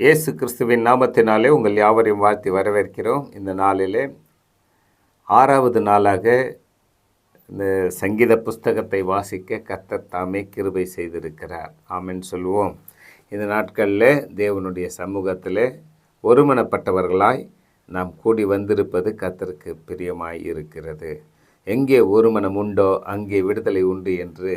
இயேசு கிறிஸ்துவின் நாமத்தினாலே உங்கள் யாவரையும் வாழ்த்தி வரவேற்கிறோம். இந்த நாளிலே ஆறாவது நாளாக இந்த சங்கீத புஸ்தகத்தை வாசிக்க கர்த்தர் தாமே கிருபை செய்திருக்கிறார். ஆமென் சொல்லுவோம். இந்த நாட்களில் தேவனுடைய சமூகத்தில் ஒருமனப்பட்டவர்களாய் நாம் கூடி வந்திருப்பது கர்த்தருக்கு பிரியமாய் இருக்கிறது. எங்கே ஒருமனம் உண்டோ அங்கே விடுதலை உண்டு என்று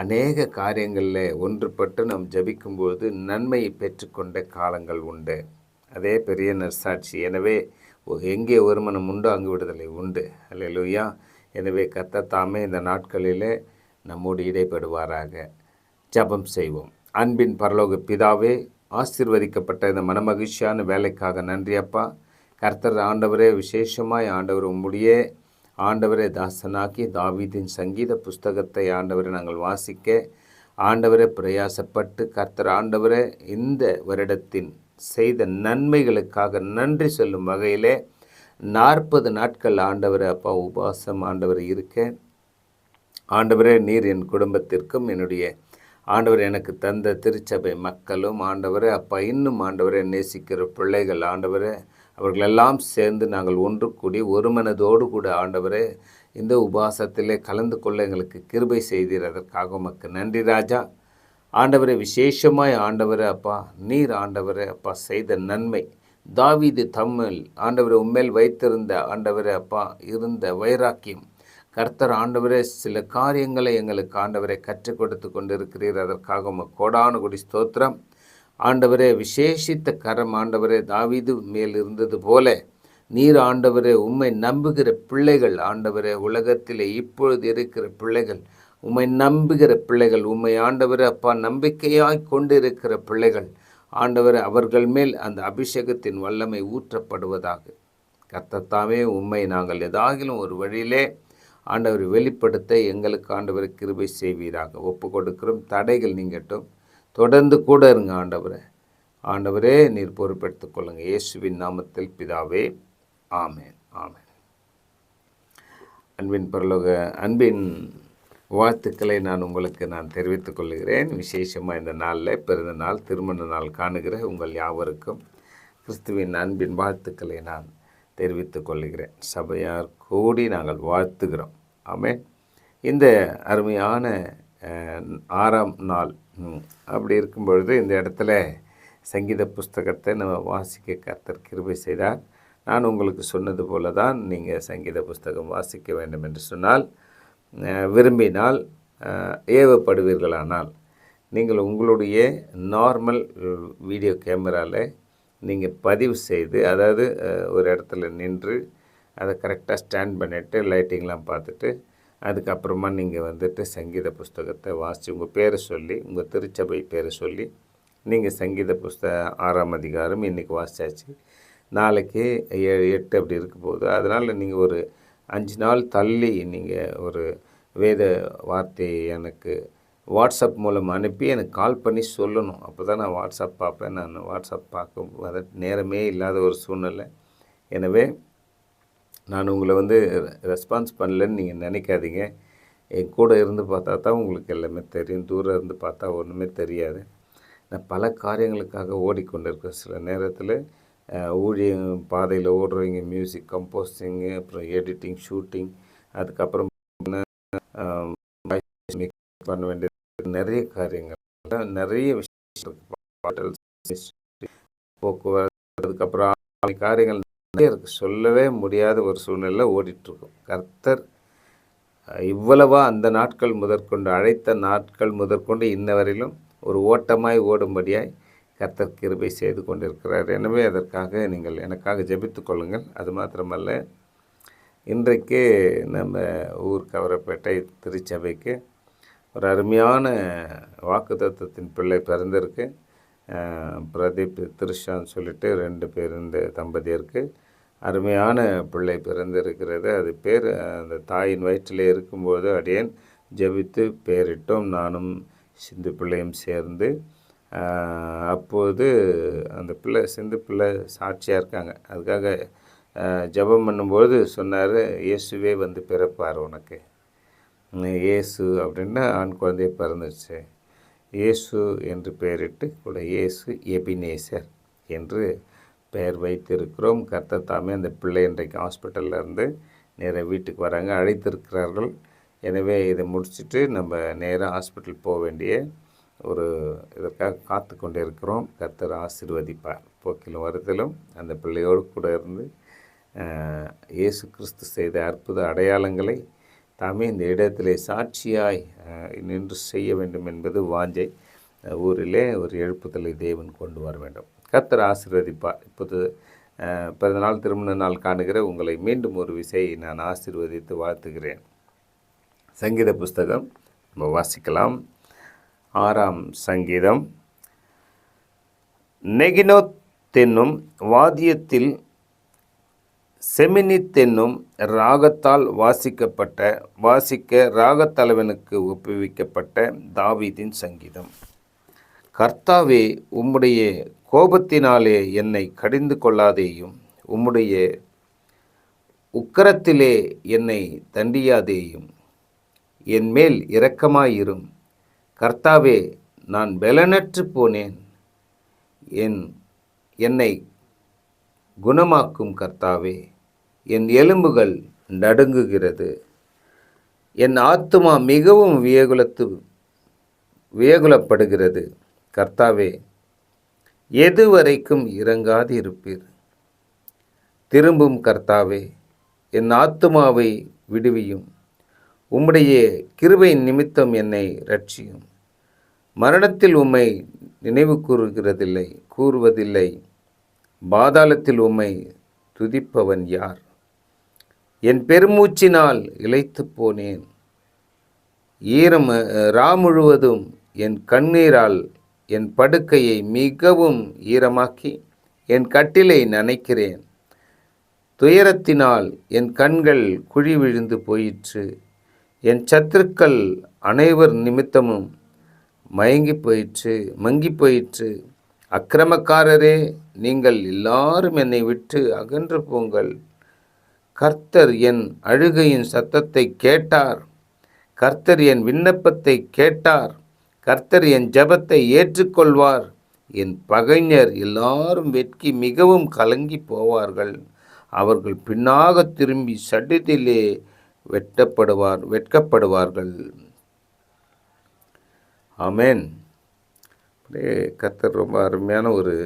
அநேக காரியங்களில் ஒன்றுபட்டு நாம் ஜபிக்கும்போது நன்மையை பெற்றுக்கொண்ட காலங்கள் உண்டு. அதே பெரிய நற்சாட்சி. எனவே எங்கே ஒருமனம் உண்டோ அங்கு விடுதலை உண்டு. அல்லையா எனவே கர்த்தர் தாமே இந்த நாட்களிலே நம்மோடு இடைப்படுவாராக. ஜெபம் செய்வோம். அன்பின் பரலோக பிதாவே ஆசிர்வதிக்கப்பட்ட இந்த மனமகிழ்ச்சியான வேலைக்காக நன்றி அப்பா. கர்த்தர் ஆண்டவரே விசேஷமாய் ஆண்டவர் உம்முடைய ஆண்டவரை தாசனாக்கி தாவீதின் சங்கீத புஸ்தகத்தை ஆண்டவரை நாங்கள் வாசிக்க ஆண்டவரே பிரயாசப்பட்டு கர்த்தர் ஆண்டவரே இந்த வருடத்தின் செய்த நன்மைகளுக்காக நன்றி சொல்லும் வகையிலே நாற்பது நாட்கள் ஆண்டவரை அப்பா உபாசம் ஆண்டவர் இருக்க. ஆண்டவரே நீர் என் குடும்பத்திற்கும் என்னுடைய ஆண்டவர் எனக்கு தந்த திருச்சபை மக்களும் ஆண்டவரே அப்பா இன்னும் ஆண்டவரை நேசிக்கிற பிள்ளைகள் ஆண்டவரை அவர்களெல்லாம் சேர்ந்து நாங்கள் ஒன்று கூடி ஒருமனதோடு கூட ஆண்டவரே இந்த உபாசத்திலே கலந்து கொள்ள எங்களுக்கு கிருபை செய்தீர் அதற்காக உமக்கு நன்றி ராஜா. ஆண்டவரே விசேஷமாய் ஆண்டவரே அப்பா நீர் ஆண்டவரே அப்பா செய்த நன்மை. தாவீது தம்மில் ஆண்டவரை உண்மையில் வைத்திருந்த ஆண்டவரே அப்பா இருந்த வைராக்கியம். கர்த்தர் ஆண்டவரே சில காரியங்களை எங்களுக்கு ஆண்டவரை கற்றுக் கொடுத்து கொண்டிருக்கிறீர். அதற்காக உமக்கு கோடானு கொடி ஸ்தோத்திரம். ஆண்டவரே விசேஷித்த கரம் ஆண்டவரே தாவிது மேல் இருந்தது போல நீர் ஆண்டவரே உம்மை நம்புகிற பிள்ளைகள் ஆண்டவரே உலகத்திலே இப்பொழுது இருக்கிற பிள்ளைகள் உம்மை நம்புகிற பிள்ளைகள் உம்மை ஆண்டவரே அப்பா நம்பிக்கையாய் கொண்டிருக்கிற பிள்ளைகள் ஆண்டவரே அவர்கள் மேல் அந்த அபிஷேகத்தின் வல்லமை ஊற்றப்படுவதாக. கர்த்தத்தாமே உம்மை நாங்கள் எதாகிலும் ஒரு வழியிலே ஆண்டவர் வெளிப்படுத்த எங்களுக்கு ஆண்டவர் கிருபை செய்வீராக. ஒப்பு கொடுக்கிறோம் தடைகள் நீங்கட்டும். தொடர்ந்து கூட இருங்க ஆண்டவரே. ஆண்டவரே நீர் பொறுப்பெடுத்துக் கொள்ளுங்க. இயேசுவின் நாமத்தில் பிதாவே ஆமேன் ஆமேன். அன்பின் பரலோக அன்பின் வாழ்த்துக்களை நான் உங்களுக்கு நான் தெரிவித்துக் கொள்கிறேன். விசேஷமாக இந்த நாளில் பிறந்த நாள் திருமண நாள் காணுகிற உங்கள் யாவருக்கும் கிறிஸ்துவின் அன்பின் வாழ்த்துக்களை நான் தெரிவித்துக் கொள்கிறேன். சபையார் கூடி நாங்கள் வாழ்த்துகிறோம். ஆமே இந்த அருமையான ஆறாம் நாள் அப்படி இருக்கும் பொழுது இந்த இடத்துல சங்கீத புஸ்தகத்தை நம்ம வாசிக்க கர்த்தர் கிருபை செய்தார். நான் உங்களுக்கு சொன்னது போல தான் நீங்கள் சங்கீத புஸ்தகம் வாசிக்க வேண்டும் என்று சொன்னால் விரும்பினால் ஏவப்படுவீர்களானால் நீங்கள் உங்களுடைய நார்மல் வீடியோ கேமராவில் நீங்கள் பதிவு செய்து அதாவது ஒரு இடத்துல நின்று அதை கரெக்டாக ஸ்டாண்ட் பண்ணிவிட்டு லைட்டிங்லாம் பார்த்துட்டு அதுக்கப்புறமா நீங்கள் வந்துட்டு சங்கீத புஸ்தகத்தை வாசித்து உங்கள் பேரை சொல்லி உங்கள் திருச்சபை பேரை சொல்லி நீங்கள் சங்கீத புஸ்தக ஆறாம் அதிகாரம் இன்றைக்கி வாசிச்சாச்சு. நாளைக்கு ஏழு எட்டு அப்படி இருக்க போகுது அதனால் நீங்கள் ஒரு அஞ்சு நாள் தள்ளி நீங்கள் ஒரு வேத வார்த்தையை எனக்கு வாட்ஸ்அப் மூலம் அனுப்பி எனக்கு கால் பண்ணி சொல்லணும். அப்போ தான் நான் வாட்ஸ்அப் பார்ப்பேன். நான் வாட்ஸ்அப் பார்க்க வர நேரமே இல்லாத ஒரு சூழ்நிலை. எனவே நான் உங்களை வந்து ரெஸ்பான்ஸ் பண்ணலன்னு நீங்கள் நினைக்காதீங்க. என் கூட இருந்து பார்த்தா தான் உங்களுக்கு எல்லாமே தெரியும். தூரம் இருந்து பார்த்தா ஒன்றுமே தெரியாது. நான் பல காரியங்களுக்காக ஓடிக்கொண்டிருக்கேன். சில நேரத்தில் ஊழியம் பாதையில் ஓடுறவங்க மியூசிக் கம்போஸிங்கு அப்புறம் எடிட்டிங் ஷூட்டிங் அதுக்கப்புறம் பண்ண வேண்டியது நிறைய காரியங்கள். நிறைய விஷயம் போக்குவரத்து அதுக்கப்புறம் காரியங்கள் இருக்கு. சொல்லவே முடியாத ஒரு சூழ்நிலை ஓடிட்டுருக்கும். கர்த்தர் இவ்வளவா அந்த நாட்கள் முதற்கொண்டு அழைத்த நாட்கள் முதற்கொண்டு இன்ன வரையிலும் ஒரு ஓட்டமாய் ஓடும்படியாய் கர்த்தர் கிருபை செய்து கொண்டிருக்கிறார். எனவே அதற்காக நீங்கள் எனக்காக ஜெபித்துக் கொள்ளுங்கள். அது மாத்திரமல்ல இன்றைக்கு நம்ம ஊர் கவரப்பேட்டை திருச்சபைக்கு ஒரு அருமையான வாக்குத்தத்தத்தின் பிள்ளை பிறந்திருக்கு. பிரதீப் திருஷான்னு சொல்லிட்டு ரெண்டு பேர் இந்த தம்பதியருக்கு அருமையான பிள்ளை பிறந்திருக்கிறது. அது பேர் அந்த தாயின் வயிற்றில் இருக்கும்போது அடியேன் ஜெபித்து பேரிட்டோம். நானும் சிந்து பிள்ளையும் சேர்ந்து அப்போது அந்த பிள்ளை சிந்து பிள்ளை சாட்சியாக இருக்காங்க. அதுக்காக ஜபம் ஜெபம் பண்ணும்போது சொன்னார் இயேசுவே வந்து பிறப்பார் உனக்கு. இயேசு அப்படின்னா ஆண் குழந்தைய பிறந்துச்சு இயேசு என்று பெயரிட்டு கூட இயேசு எபினேசர் என்று பெயர் வைத்திருக்கிறோம். கர்த்தர் தாமே அந்த பிள்ளை இன்றைக்கு ஹாஸ்பிட்டலில் இருந்து நேராக வீட்டுக்கு வராங்க. அழைத்திருக்கிறார்கள். எனவே இதை முடிச்சுட்டு நம்ம நேராக ஹாஸ்பிட்டல் போக வேண்டிய ஒரு இதற்காக காத்து கொண்டே இருக்கிறோம் கர்த்தர் ஆசீர்வதிப்பார். போக்கிலும் வருதலும் அந்த பிள்ளையோடு கூட இருந்து இயேசு கிறிஸ்து செய்த அற்புத அடையாளங்களை தாமே இந்த இடத்திலே சாட்சியாய் நின்று செய்ய வேண்டும் என்பது வாஞ்சை ஊரிலே ஒரு எழுப்புதலை தேவன் கொண்டு வர வேண்டும். கர்த்தர் ஆசீர்வதிப்பார். இப்போது பிறந்தநாள் திருமண நாள் காணுகிற உங்களை மீண்டும் ஒரு விசையை நான் ஆசீர்வதித்து வாழ்த்துகிறேன். சங்கீத புஸ்தகம் நம்ம வாசிக்கலாம். ஆறாம் சங்கீதம். நெகினோத் தென்னும் வாத்தியத்தில் செமினித் என்னும் ராகத்தால் வாசிக்கப்பட்ட வாசிக்க ராகத்தலைவனுக்கு ஒப்புவிக்கப்பட்ட தாவீதின் சங்கீதம். கர்த்தாவே உம்முடைய கோபத்தினாலே என்னை கடிந்து கொள்ளாதேயும் உம்முடைய உக்கரத்திலே என்னை தண்டியாதேயும். என் மேல் இரக்கமாயிரும். கர்த்தாவே நான் பலனற்று போனேன். என் என்னை குணமாக்கும் கர்த்தாவே என் எலும்புகள் நடுங்குகிறது. என் ஆத்துமா மிகவும் வியகுலத்து வியகுலப்படுகிறது. கர்த்தாவே எதுவரைக்கும் இறங்காது இருப்பீர் திரும்பும் கர்த்தாவே என் ஆத்துமாவை விடுவியும். உம்முடைய கிருபை நிமித்தம் என்னை ரட்சியும் மரணத்தில் உம்மை நினைவு கூறுகிறதில்லை கூறுவதில்லை. பாதாளத்தில் உம்மை துதிப்பவன் யார்? என் பெருமூச்சினால் இளைத்துப் போனேன். ஈரம் ரா முழுவதும் என் கண்ணீரால் என் படுக்கையை மிகவும் ஈரமாக்கி என் கட்டிலை நனைக்கிறேன். துயரத்தினால் என் கண்கள் குழி விழுந்து போயிற்று. என் சத்துருக்கள் அனைவர் நிமித்தமும் மயங்கி போயிற்று மங்கி போயிற்று. அக்கிரமக்காரரே நீங்கள் எல்லாரும் என்னை விட்டு அகன்று போங்கள். கர்த்தர் என் அழுகையின் சத்தத்தை கேட்டார். கர்த்தர் என் விண்ணப்பத்தை கேட்டார். கர்த்தர் என் ஜெபத்தை ஏற்றுக்கொள்வார். என் பகைஞர் எல்லாரும் வெட்கி மிகவும் கலங்கி போவார்கள். அவர்கள் பின்னாக திரும்பி சட்டத்திலே வெட்டப்படுவார் வெட்கப்படுவார்கள். ஆமேன். அப்படியே கர்த்தர் ரொம்ப அருமையான ஒரு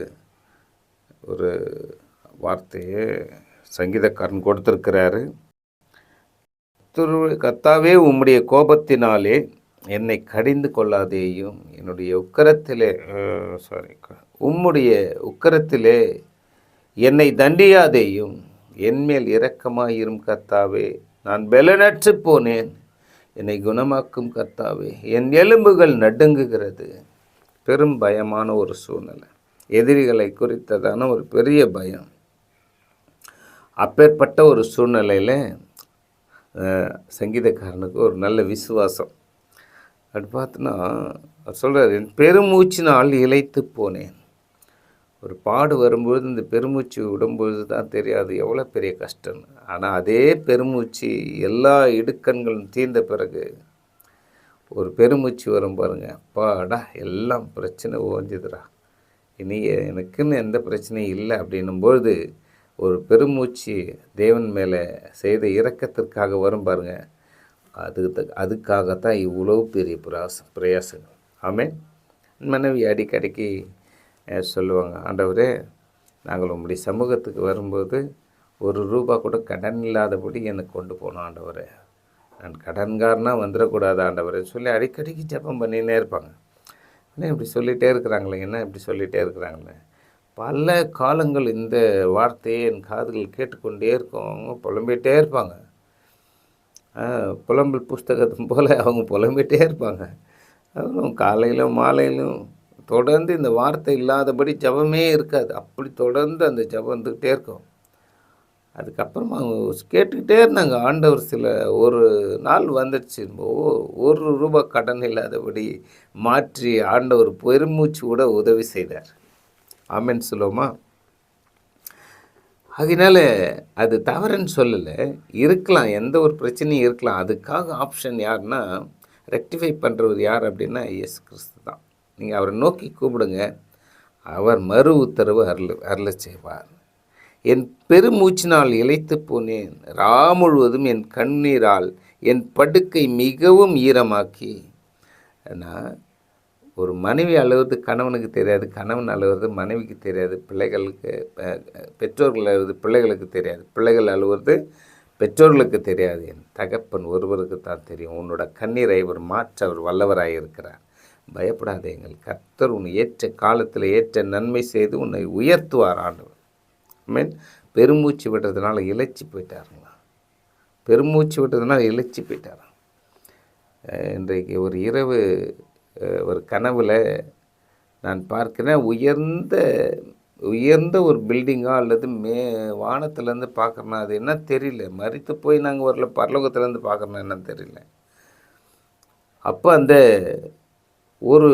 ஒரு வார்த்தையை சங்கீதக்காரன் கொடுத்துருக்கிறாரு. திரு கர்த்தாவே உம்முடைய கோபத்தினாலே என்னை கடிந்து கொள்ளாதேயும் என்னுடைய உக்கரத்திலே சாரி உம்முடைய உக்கரத்திலே என்னை தண்டியாதேயும் என்மேல் இரக்கமாயிரும் கர்த்தாவே நான் பெலனற்று போனேன் என்னை குணமாக்கும் கர்த்தாவே என் எலும்புகள் நடுங்குகிறது. பெரும் பயமான ஒரு சூழ்நிலை. எதிரிகளை குறித்ததான ஒரு பெரிய பயம். அப்பேற்பட்ட ஒரு சூழ்நிலையில் சங்கீதக்காரனுக்கு ஒரு நல்ல விசுவாசம். அப்படி பார்த்தோன்னா சொல்கிறார் என் பெருமூச்சினால் இழைத்து போனேன். ஒரு பாடு வரும்பொழுது இந்த பெருமூச்சு விடும்பொழுது தான் தெரியாது எவ்வளோ பெரிய கஷ்டம்னு ஆனால் அதே பெருமூச்சு எல்லா இடுக்கண்களும் தீர்ந்த பிறகு ஒரு பெருமூச்சு வரும் பாருங்க. அப்பாடா எல்லாம் பிரச்சனை ஓஞ்சுதுடா. இனி எனக்குன்னு எந்த பிரச்சனையும் இல்லை அப்படின்னும்பொழுது ஒரு பெருமூச்சு தேவன் மேலே செய்த இரக்கத்திற்காக வரும் பாருங்கள் அதுக்கு அதுக்காகத்தான் இவ்வளோ பெரிய பிரயாசம் பிரயாசங்கள். ஆமென். மனைவி அடிக்கடிக்கு சொல்லுவாங்க ஆண்டவரே நாங்கள் உங்களுடைய சமூகத்துக்கு வரும்போது ஒரு ரூபா கூட கடன் இல்லாதபடி எனக்கு கொண்டு போனோம் ஆண்டவரே. நான் கடன்காரனாக வந்துடக்கூடாது ஆண்டவரே. சொல்லி அடிக்கடிக்கு ஜெபம் பண்ணினே இருப்பாங்க. என்ன இப்படி சொல்லிகிட்டே இருக்கிறாங்களே என்ன இப்படி சொல்லிகிட்டே இருக்கிறாங்களே? பல காலங்கள் இந்த வார்த்தையை என் காதுகள் கேட்டுக்கொண்டே இருக்கவங்க புலம்பிகிட்டே இருப்பாங்க. புலம்பல் புஸ்தகத்தும் போல் அவங்க புலம்பிகிட்டே இருப்பாங்க. அப்புறம் காலையிலும் மாலையிலும் தொடர்ந்து இந்த வார்த்தை இல்லாதபடி ஜெபமே இருக்காது. அப்படி தொடர்ந்து அந்த ஜெபம் வந்துக்கிட்டே இருக்கும். அதுக்கப்புறமா அவங்க கேட்டுக்கிட்டே இருந்தாங்க. ஆண்டவர் சில ஒரு நாள் வந்துடுச்சு ஓ ஒரு ரூபா கடன் இல்லாதபடி மாற்றி ஆண்டவர் பெருமூச்சு கூட உதவி செய்தார். ஆமென் சொல்லுவோமா? அதனால அது தவறுன்னு சொல்லலை. இருக்கலாம் எந்த ஒரு பிரச்சனையும் இருக்கலாம். அதுக்காக ஆப்ஷன் யாருன்னா ரெக்டிஃபை பண்ணுறவர் யார் அப்படின்னா இயேசு கிறிஸ்து தான். நீங்கள் அவரை நோக்கி கூப்பிடுங்க. அவர் மறு உத்தரவு அருள் அருள செய்வார். என் பெருமூச்சினால் இழைத்து போனேன். ரா முழுவதும் என் கண்ணீரால் என் படுக்கை மிகவும் ஈரமாக்கி நான் ஒரு மனைவி அழுவது கணவனுக்கு தெரியாது கணவன் அழுவது மனைவிக்கு தெரியாது பிள்ளைகளுக்கு பெற்றோர்கள் அழுவது பிள்ளைகளுக்கு தெரியாது. பிள்ளைகள் அழுவது பெற்றோர்களுக்கு தெரியாது. என் தகப்பன் ஒருவருக்கு தான் தெரியும். உன்னோட கண்ணீரை இவர் மாற்ற அவர் இருக்கிறார். பயப்படாதேங்கள் கர்த்தர் உன்னை ஏற்ற காலத்தில் ஏற்ற நன்மை செய்து உன்னை உயர்த்துவார் ஆண்டவர். மீன் பெருமூச்சு விடுறதுனால இழைச்சி போயிட்டாருங்களா? பெருமூச்சு விட்டதுனால இழைச்சி போயிட்டாராம் இன்றைக்கு ஒரு இரவு ஒரு கனவில் நான் பார்க்கிறேன் உயர்ந்த உயர்ந்த ஒரு பில்டிங்கா அல்லது மே வானத்துலேருந்து பார்க்குறேன்னா அது என்ன தெரியல. மறித்து போய் நாங்கள் வரல பரலோகத்துலேருந்து பார்க்குறோன்னா என்னன்னு தெரியல. அப்போ அந்த ஒரு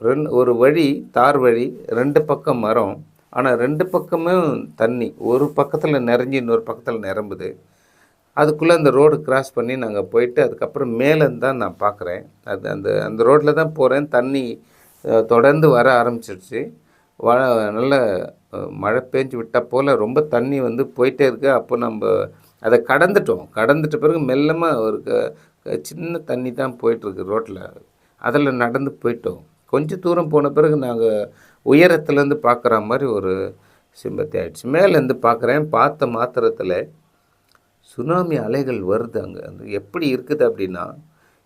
ரெண்டு ஒரு வழி தார் வழி ரெண்டு பக்கம் மரம். ஆனால் ரெண்டு பக்கமும் தண்ணி. ஒரு பக்கத்தில் நிறைஞ்சு இன்னொரு பக்கத்தில் நிரம்புது. அதுக்குள்ளே அந்த ரோடு கிராஸ் பண்ணி நாங்கள் போயிட்டு அதுக்கப்புறம் மேலேருந்து தான் நான் பார்க்குறேன் அது அந்த அந்த ரோட்டில் தான் போகிறேன் தண்ணி தொடர்ந்து வர ஆரம்பிச்சிடுச்சு வ நல்ல மழை பேஞ்சு விட்டால் போல் ரொம்ப தண்ணி வந்து போயிட்டே இருக்கு. அப்போ நம்ம அதை கடந்துட்டோம். கடந்துட்ட பிறகு மெல்லமாக ஒரு க- சின்ன தண்ணி தான் போயிட்டுருக்கு ரோட்டில் அதில் நடந்து போயிட்டோம். கொஞ்சம் தூரம் போன பிறகு நாங்கள் உயரத்துலேருந்து பார்க்குற மாதிரி ஒரு சிம்பத்தி ஆகிடுச்சு மேலேருந்து பார்க்குறேன் பார்த்த மாத்திரத்தில் சுனாமி அலைகள் வருது அங்கே. அந்த எப்படி இருக்குது அப்படின்னா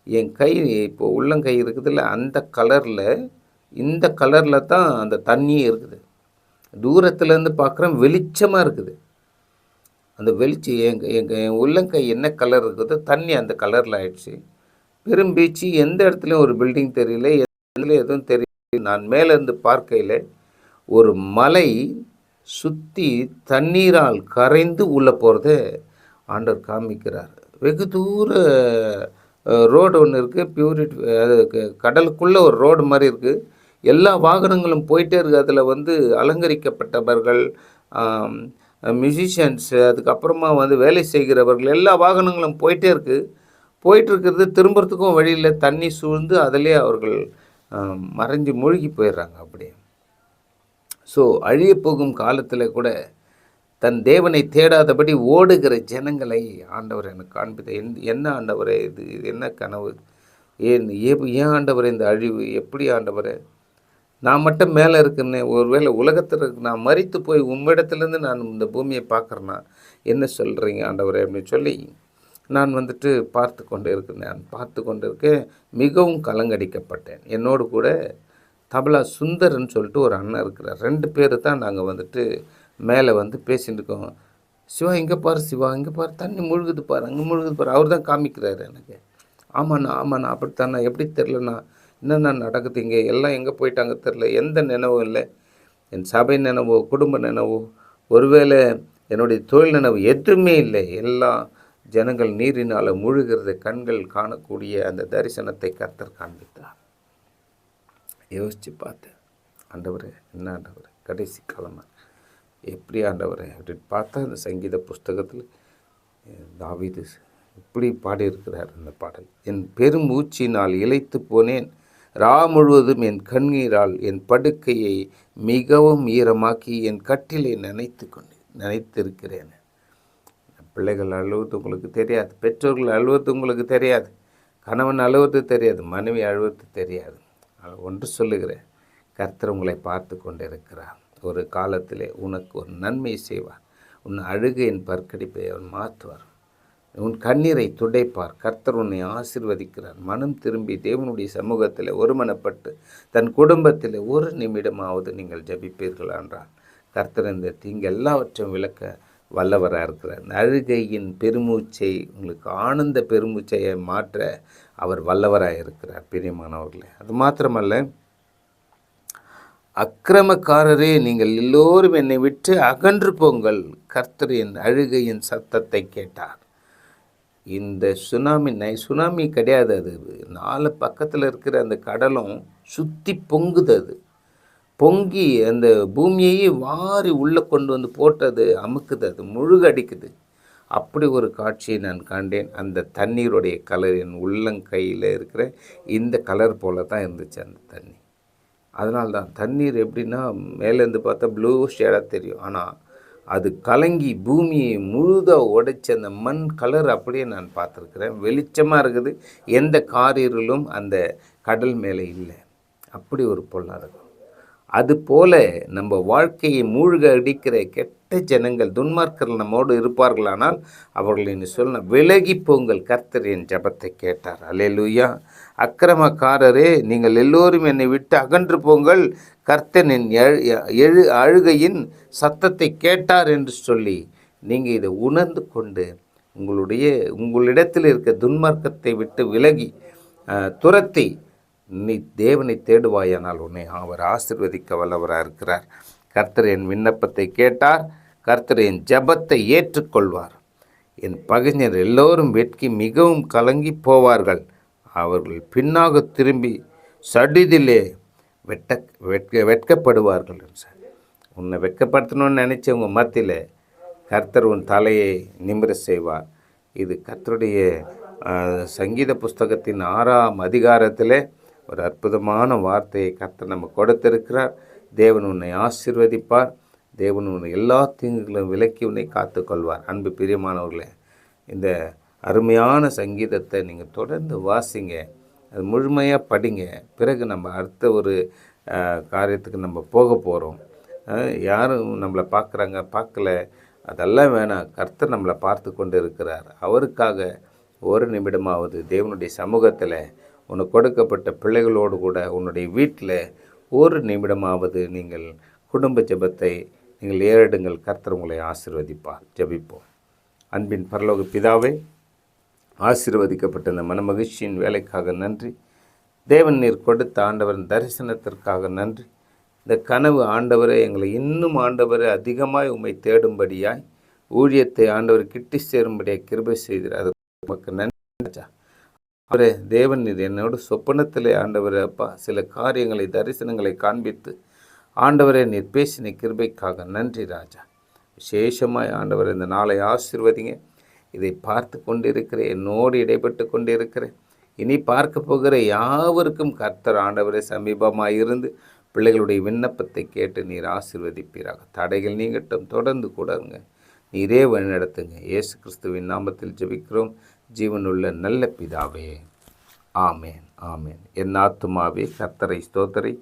என் கை இப்போ உள்ளங்கை இருக்குதுல்ல அந்த கலரில் இந்த கலரில் தான் அந்த தண்ணியே இருக்குது. தூரத்துலேருந்து பார்க்குறேன் வெளிச்சமாக இருக்குது. அந்த வெளிச்சம் எங்கள் எங்கள் என் உள்ளங்கை என்ன கலர் இருக்குதோ தண்ணி அந்த கலரில் ஆயிடுச்சு. பெரும் பீச்சு எந்த இடத்துலையும் ஒரு பில்டிங் தெரியல எதுல எதுவும் தெரியல. நான் மேலேருந்து பார்க்கையில் ஒரு மலை சுற்றி தண்ணீரால் கரைந்து உள்ளே போகிறத ஆண்டவர் காமிக்கிறார். வெகு தூர ரோடு ஒன்று இருக்குது பியூரிட் அது கடலுக்குள்ளே ஒரு ரோடு மாதிரி இருக்குது எல்லா வாகனங்களும் போயிட்டே இருக்குது அதில் வந்து அலங்கரிக்கப்பட்டவர்கள் மியூசிஷியன்ஸ் அதுக்கப்புறமா வந்து வேலை செய்கிறவர்கள் எல்லா வாகனங்களும் போயிட்டே இருக்குது போயிட்டு இருக்கிறது திரும்புறதுக்கும் வழியில் தண்ணி சூழ்ந்து அதிலே அவர்கள் மறைஞ்சு மூழ்கி போயிடுறாங்க அப்படியே. ஸோ அழிய போகும் காலத்தில் கூட தன் தேவனை தேடாதபடி ஓடுகிற ஜனங்களை ஆண்டவர் எனக்கு காண்பித்த. என் என்ன ஆண்டவரே இது? இது என்ன கனவு? ஏன் ஏன் ஆண்டவரே இந்த அழிவு? எப்படி ஆண்டவரே? நான் மட்டும் மேலே இருக்கேன்னு ஒருவேளை உலகத்தில் இருக்கு நான் மறித்து போய் உம்மிடத்துலேருந்து நான் இந்த பூமியை பார்க்குறேன்னா என்ன சொல்கிறீங்க ஆண்டவரே அப்படின்னு சொல்லி நான் வந்துட்டு பார்த்து கொண்டு இருக்கிறேன் பார்த்து கொண்டு இருக்கேன். மிகவும் கலங்கடிக்கப்பட்டேன். என்னோடு கூட தபலா சுந்தர்ன்னு சொல்லிட்டு ஒரு அண்ணன் இருக்கிறார். ரெண்டு பேர் தான் நாங்கள் வந்துட்டு மேலே வந்து பேசிகிட்டு இருக்கோம். சிவா இங்கே பாரு சிவா இங்கே பாரு தண்ணி முழுகுது பாரு அங்கே முழுகுது பாரு. அவர் தான் காமிக்கிறாரு எனக்கு. ஆமாண்ணா ஆமாண்ணா அப்படித்தாண்ணா எப்படி தெரிலண்ணா என்னென்ன நடக்குது இங்கே? எல்லாம் எங்கே போயிட்டாங்க தெரில எந்த நினைவும் இல்லை. என் சபை நினைவோ குடும்ப நினைவோ ஒருவேளை என்னுடைய தொழில் நினைவு எதுவுமே இல்லை. எல்லாம் ஜனங்கள் நீரினால் முழுகிறது கண்கள் காணக்கூடிய அந்த தரிசனத்தை கர்த்தர் காண்பித்தார். யோசித்து பார்த்தேன் ஆண்டவர் என்ன ஆண்டவர் கடைசி காலமாக எப்படி ஆண்டவரே அப்படின்னு பார்த்தா அந்த சங்கீத புஸ்தகத்தில் தாவிது இப்படி பாடியிருக்கிறார் அந்த பாடல். என் பெருமூச்சினால் இழைத்து போனேன் ரா முழுவதும் என் கண்ணீரால் என் படுக்கையை மிகவும் ஈரமாக்கி என் கட்டிலை நினைத்து கொண்டு நினைத்திருக்கிறேன். பிள்ளைகள் அழுவது உங்களுக்கு தெரியாது பெற்றோர்கள் அழுவது உங்களுக்கு தெரியாது கணவன் அழுவது தெரியாது மனைவி அழுவது தெரியாது. ஆனால் ஒன்று சொல்லுகிறேன் கர்த்தர் உங்களை பார்த்து கொண்டிருக்கிறார். ஒரு காலத்திலே உனக்கு ஒரு நன்மை செய்வார். உன் அழுகையின் பற்கடிப்பை அவன் மாற்றுவார். உன் கண்ணீரை துடைப்பார். கர்த்தர் உன்னை ஆசிர்வதிக்கிறார். மனம் திரும்பி தேவனுடைய சமூகத்தில் ஒருமனப்பட்டு தன் குடும்பத்தில் ஒரு நிமிடமாவது நீங்கள் ஜபிப்பீர்கள் என்றால் கர்த்தர் இந்த தீங்கு எல்லாவற்றையும் விளக்க வல்லவராக இருக்கிறார். இந்த அழுகையின் பெருமூச்சை உங்களுக்கு ஆனந்த பெருமூச்சையை மாற்ற அவர் வல்லவராக இருக்கிறார் பிரியமானவர்களே. அது மாத்திரமல்ல அக்கிரமக்காரரே நீங்கள் எல்லோரும் என்னை விட்டு அகன்று போங்கள். கர்த்தர் என் அழுகையின் சத்தத்தை கேட்டார். இந்த சுனாமி நை சுனாமி கிடையாது அது. நாலு பக்கத்தில் இருக்கிற அந்த கடலும் சுற்றி பொங்குது அது. பொங்கி அந்த பூமியையே வாரி உள்ளே கொண்டு வந்து போட்டது அமுக்குது அது முழுகடிக்குது. அப்படி ஒரு காட்சியை நான் கண்டேன். அந்த தண்ணீருடைய கலர் என் உள்ளங்கையில் இருக்கிற இந்த கலர் போல தான் இருந்துச்சு அந்த தண்ணி. அதனால தான் தண்ணீர் எப்படின்னா மேலேருந்து பார்த்தா ப்ளூ ஷேடாக தெரியும். ஆனால் அது கலங்கி பூமியை முழுதாக உடைச்சி அந்த மண் கலர் அப்படியே நான் பார்த்துருக்குறேன். வெளிச்சமாக இருக்குது. எந்த காரிருளும் அந்த கடல் மேலே இல்லை. அப்படி ஒரு பொருளாதாரம். அதுபோல நம்ம வாழ்க்கையை மூழ்க அடிக்கிற கெட்ட ஜனங்கள் துன்மார்க்கர்கள் நம்மோடு இருப்பார்களானால் அவர்களின் சொல்ல விலகி போங்கள் கர்த்தர் என் ஜபத்தை கேட்டார். அல்லேலூயா அக்கிரமக்காரரே நீங்கள் எல்லோரும் என்னை விட்டு அகன்று போங்கள். கர்த்தனின் எழு அழுகையின் சத்தத்தை கேட்டார் என்று சொல்லி நீங்கள் இதை உணர்ந்து கொண்டு உங்களுடைய உங்களிடத்தில் இருக்க துன்மார்க்கத்தை விட்டு விலகி துரத்தி நீ தேவனை தேடுவாயானால் உன்னை அவர் ஆசிர்வதிக்க வல்லவராக இருக்கிறார். கர்த்தர் என் விண்ணப்பத்தை கேட்டார். கர்த்தர் என் ஜபத்தை ஏற்றுக்கொள்வார். என் பகைஞர் எல்லோரும் வெட்கி மிகவும் கலங்கி போவார்கள். அவர்கள் பின்னாக திரும்பி சடிதிலே வெட்ட வெட்க வெட்கப்படுவார்கள் சார் உன்னை வெட்கப்படுத்தணும்னு நினச்சவங்க உங்கள் மத்தியில் கர்த்தர் உன் தலையை நிமிர செய்வார். இது கர்த்தருடைய சங்கீத புஸ்தகத்தின் ஆறாம் அதிகாரத்தில் ஒரு அற்புதமான வார்த்தையை கர்த்தர் நம்ம கொடுத்திருக்கிறார். தேவன் உன்னை ஆசிர்வதிப்பார். தேவன் உன்னை எல்லா தீங்குகளும் விலக்கி உன்னை காத்துக்கொள்வார். அன்பு பிரியமானவர்களே இந்த அருமையான சங்கீதத்தை நீங்கள் தொடர்ந்து வாசிங்க. அது முழுமையாக படிங்க. பிறகு நம்ம அடுத்த ஒரு காரியத்துக்கு நம்ம போக போகிறோம் யாரும் நம்மளை பார்க்குறாங்க பார்க்கல அதெல்லாம் வேணாம். கர்த்தர் நம்மளை பார்த்து கொண்டு இருக்கிறார் அவருக்காக ஒரு நிமிடமாவது தேவனுடைய சமூகத்தில் உனக்கு கொடுக்கப்பட்ட பிள்ளைகளோடு கூட உன்னுடைய வீட்டில் ஒரு நிமிடமாவது நீங்கள் குடும்ப ஜபத்தை நீங்கள் ஏறிடுங்கள். கர்த்தர் உங்களை ஆசிர்வதிப்பார். ஜபிப்போம். அன்பின் பரலோக பிதாவை ஆசிர்வதிக்கப்பட்ட இந்த மனமகிழ்ச்சியின் வேலைக்காக நன்றி. தேவன் நீர் கொடுத்த ஆண்டவரின் தரிசனத்திற்காக நன்றி. இந்த கனவு ஆண்டவரை எங்களை இன்னும் ஆண்டவரை அதிகமாய் உண்மை தேடும்படியாய் ஊழியத்தை ஆண்டவர் கிட்டி சேரும்படியாக கிருபை செய்தார். அது உமக்கு நன்றி. அவரே தேவன் இது என்னோட சொப்பனத்திலே ஆண்டவர் அப்பா சில காரியங்களை தரிசனங்களை காண்பித்து ஆண்டவரை நீர் பேசின கிருபைக்காக நன்றி ராஜா. விசேஷமாய் ஆண்டவர் இந்த நாளை ஆசிர்வதிங்க. இதை பார்த்து கொண்டிருக்கிற என்னோடு இடைப்பட்டு கொண்டிருக்கிறேன். இனி பார்க்க போகிற யாவருக்கும் கர்த்தர் ஆண்டவரை சமீபமாக இருந்து பிள்ளைகளுடைய விண்ணப்பத்தை கேட்டு நீர் ஆசிர்வதிப்பீராக. தடைகள் நீங்கட்டும் தொடர்ந்து கூடருங்க நீரே வழிநடத்துங்க. இயேசு கிறிஸ்துவின் நாமத்தில் ஜெபிக்கிறோம். ஜீவனுள்ள நல்ல பிதாவே. ஆமேன் ஆமேன். என் ஆத்துமாவே கர்த்தரை ஸ்தோத்தரி.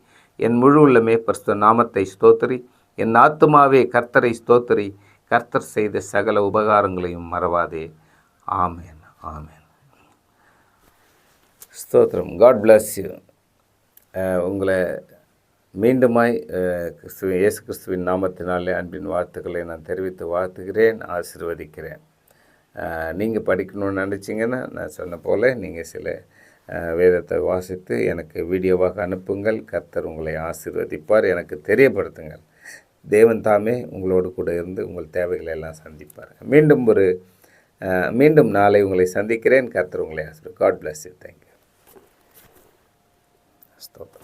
என் முழு உள்ளமே பரிசுத்த நாமத்தை ஸ்தோத்தரி. என் ஆத்துமாவே கர்த்தரை ஸ்தோத்தரி. கர்த்தர் செய்த சகல உபகாரங்களையும் மறவாதே. ஆமேன் ஆமேன். ஸ்தோத்திரம். காட் பிளஸ் யூ உங்களை மீண்டுமாய் கிறிஸ்துவ இயேசு கிறிஸ்துவின் நாமத்தினாலே அன்பின் வாழ்த்துக்களை நான் தெரிவித்து வாழ்த்துகிறேன் ஆசிர்வதிக்கிறேன். நீங்கள் படிக்கணும்னு நினச்சிங்கன்னா நான் சொன்ன போல் நீங்கள் சில வேதத்தை வாசித்து எனக்கு வீடியோவாக அனுப்புங்கள். கர்த்தர் உங்களை ஆசிர்வதிப்பார். எனக்கு தெரியப்படுத்துங்கள். தேவன் தாமே உங்களோடு கூட இருந்து உங்கள் தேவைகளை எல்லாம் சந்திப்பார். மீண்டும் ஒரு மீண்டும் நாளை உங்களை சந்திக்கிறேன். கர்த்தர் உங்களை ஆசிரியர் காட் பிளஸ் யூ தேங்க்யூ ஸ்தோத்திரம்.